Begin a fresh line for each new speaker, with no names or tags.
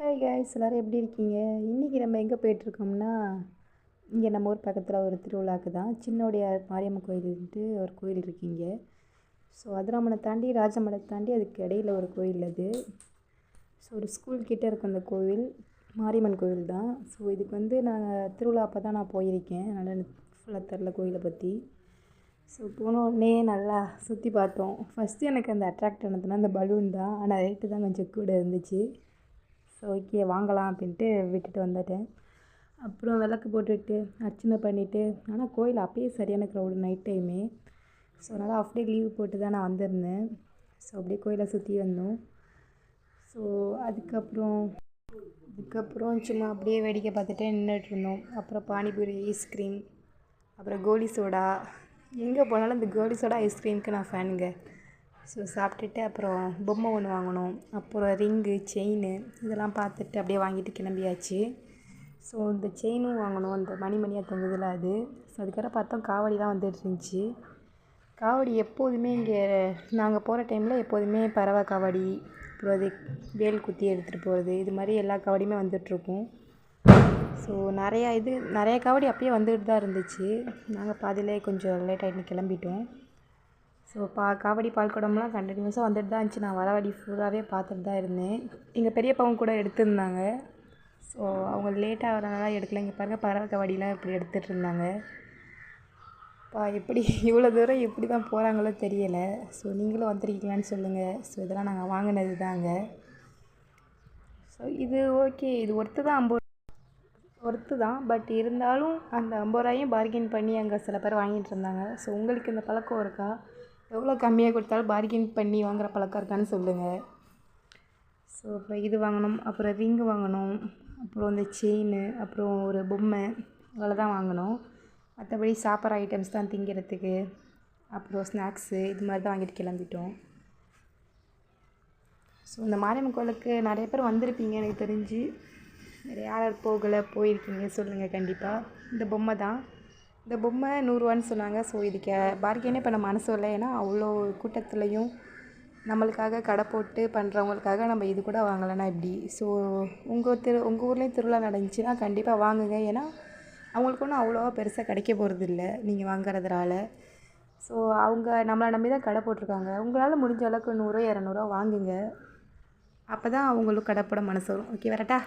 Hi guys எல்லோரும் எப்படி இருக்கீங்க? இன்றைக்கி நம்ம எங்கே போயிட்டுருக்கோம்னா இங்கே நம்ம ஊர் பக்கத்தில் ஒரு திருவிழாக்கு தான். சின்னோடைய மாரியம்மன் கோயில்ன்ட்டு ஒரு கோயில் இருக்கீங்க ஸோ அதிராமனை தாண்டி ராஜமலை தாண்டி அதுக்கு இடையில ஒரு கோயில் அது. ஸோ ஒரு ஸ்கூல் கிட்டே இருக்கும் அந்த கோவில் மாரியம்மன் கோவில் தான். ஸோ இதுக்கு வந்து நாங்கள் திருவிழா அப்போ தான் நான் போயிருக்கேன். அதனால் எனக்கு ஃபுல்லாக தெரில கோயிலை பற்றி ஸோ போன உடனே நல்லா சுற்றி பார்த்தோம். ஃபஸ்ட்டு எனக்கு அந்த அட்ராக்ட் ஆனதுன்னா அந்த பலூன் தான். ஆனால் ரேட்டு தான் கொஞ்சம் கூட இருந்துச்சு. ஸோ ஓகே வாங்கலாம் அப்படின்ட்டு விட்டுட்டு வந்துட்டேன். அப்புறம் விளக்கு போட்டுட்டு அர்ச்சனை பண்ணிவிட்டு ஆனால் கோயில் அப்பயே சரியான க்ரௌடு நைட் டைமே ஸோ அதனால் ஆஃப் டே லீவ் போட்டு தான் நான் வந்திருந்தேன். ஸோ அப்படியே கோயிலை சுற்றி வந்தோம். ஸோ அதுக்கப்புறம் அதுக்கப்புறம் சும்மா அப்படியே வேடிக்கை பார்த்துட்டே நின்றுட்டு இருந்தோம். அப்புறம் பானிபூரி ஐஸ்கிரீம் அப்புறம் கோலி சோடா. எங்கே போனாலும் இந்த கோலி சோடா ஐஸ்கிரீமுக்கு நான் ஃபேனுங்க ஸோ சாப்பிட்டுட்டு அப்புறம் பொம்மை ஒன்று வாங்கினோம் அப்புறம் ரிங்கு செயினு இதெல்லாம் பார்த்துட்டு அப்படியே வாங்கிட்டு கிளம்பியாச்சு. ஸோ இந்த செயினும் வாங்கினோம் இந்த மணி மணியாக தொங்குதில்ல அது. ஸோ அதுக்கப்புறம் பார்த்தோம் காவடி தான் வந்துட்டு இருந்துச்சு. காவடி எப்போதுமே இங்கே நாங்கள் போகிற டைமில் எப்போதுமே பறவை காவடி அப்புறம் அது வேல் குத்தி எடுத்துகிட்டு போகிறது இது மாதிரி எல்லா காவடியுமே வந்துட்டுருக்கும் ஸோ நிறையா இது நிறைய காவடி அப்பயே வந்துக்கிட்டு தான் இருந்துச்சு. நாங்கள் பாதியிலே கொஞ்சம் லேட் ஆகிட்டு கிளம்பிட்டோம். ஸோ பா காவடி பால் குடம்லாம் கண்டினியூஸாக வந்துட்டு தான் இருந்துச்சு. நான் வர வழி ஃபுல்லாகவே பார்த்துட்டு தான் இருந்தேன். எங்கள் பெரியப்பாவும் கூட எடுத்திருந்தாங்க. ஸோ அவங்க லேட்டாக வரனால எடுக்கல. இங்கே பாருங்கள் பறவை காவடிலாம் இப்படி எடுத்துகிட்டு இருந்தாங்க. பா எப்படி இவ்வளோ தூரம் எப்படி தான் போகிறாங்களோ தெரியலை. ஸோ நீங்களும் வந்திருக்கீங்களான்னு சொல்லுங்கள் ஸோ இதெல்லாம் நாங்கள் வாங்கினது தாங்க ஸோ இது ஓகே இது ஒர்த்து தான் ஐம்பது ஒர்த்து தான். பட் இருந்தாலும் அந்த ஐம்பது ரூபாயும் பார்கெயின் பண்ணி அங்கே சில பேர் வாங்கிட்டு இருந்தாங்க. ஸோ உங்களுக்கு இந்த பழக்கம் இருக்கா? எவ்வளோ கம்மியாக கொடுத்தாலும் பார்கின் பண்ணி வாங்குகிற பழக்கம் இருக்கான்னு சொல்லுங்கள் ஸோ அப்புறம் இது வாங்கினோம் அப்புறம் ரிங்கு வாங்கினோம் அப்புறம் இந்த செயின் அப்புறம் ஒரு பொம்மை இவ்வளோ தான் வாங்கினோம் மற்றபடி சாப்பிட்ற ஐட்டம்ஸ் தான் திங்கிறதுக்கு. அப்புறம் ஸ்நாக்ஸு இது மாதிரி தான் வாங்கிட்டு கிளம்பிட்டோம். ஸோ இந்த மாரியம்மன் கோயிலுக்கு நிறைய பேர் வந்திருப்பீங்க எனக்கு தெரிஞ்சு. நிறைய யார் போகலை போயிருக்கீங்க சொல்லுங்கள் கண்டிப்பாக இந்த பொம்மை தான். இந்த பொம்மை நூறுரூவான்னு சொன்னாங்க. ஸோ இதுக்கு பார்கெனே பண்ண மனசு இல்லை. ஏன்னா அவ்வளோ கூட்டத்துலேயும் நம்மளுக்காக கடை போட்டு பண்ணுறவங்களுக்காக நம்ம இது கூட வாங்கலைன்னா இப்படி ஸோ உங்கள் திரு உங்கள் ஊர்லேயும் திருவிழா நடந்துச்சுன்னா கண்டிப்பாக வாங்குங்க. ஏன்னா அவங்களுக்கு ஒன்றும் அவ்வளோவா பெருசாக கிடைக்க போகிறது இல்லை நீங்கள் வாங்குறதுனால. ஸோ அவங்க நம்மளை நம்பி தான் கடை போட்டிருக்காங்க. உங்களால் முடிஞ்ச அளவுக்கு நூறுரூவா இரநூறுவா வாங்குங்க. அப்போ தான் அவங்களும் கடை போட மனசு வரும். ஓகே வரட்டா?